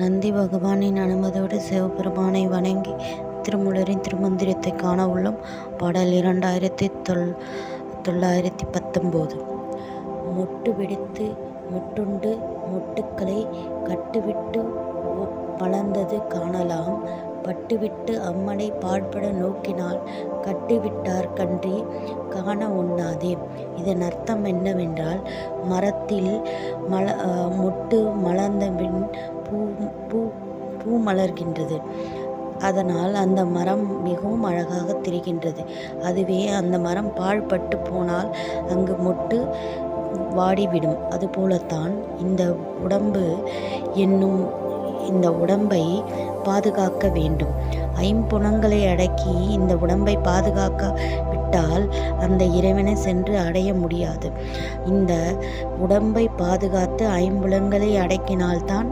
நந்தி பகவானின் அனுமதியோடு சிவபெருமானை வணங்கி திருமுலரின் திருமந்திரத்தை காண உள்ளோம். பாடல் இரண்டாயிரத்தி தொள் தொள்ளாயிரத்தி பத்தொம்போது மொட்டு வெடித்து முட்டுண்டு மொட்டுக்களை கட்டுவிட்டு வளர்ந்தது காணலாம். பட்டுவிட்டு அம்மனை பாடுபட நோக்கினால் கட்டுவிட்டார் கன்றி காண உண்ணாதே. இதன் அர்த்தம் என்னவென்றால் மரத்தில் மல மொட்டு மலர்ந்தபின் பூ பூ பூ மலர்கின்றது. அதனால் அந்த மரம் மிகவும் அழகாக தெரிகின்றது. அதுவே அந்த மரம் பாழ்பட்டு போனால் அங்கு மொட்டு வாடிவிடும். அதுபோலத்தான் இந்த உடம்பு என்னும் இந்த உடம்பை பாதுகாக்க வேண்டும். ஐம்புணங்களை அடக்கி இந்த உடம்பை பாதுகாக்க விட்டால் அந்த இறைவனை சென்று அடைய முடியாது. இந்த உடம்பை பாதுகாத்து ஐம்புலங்களை அடக்கினால்தான்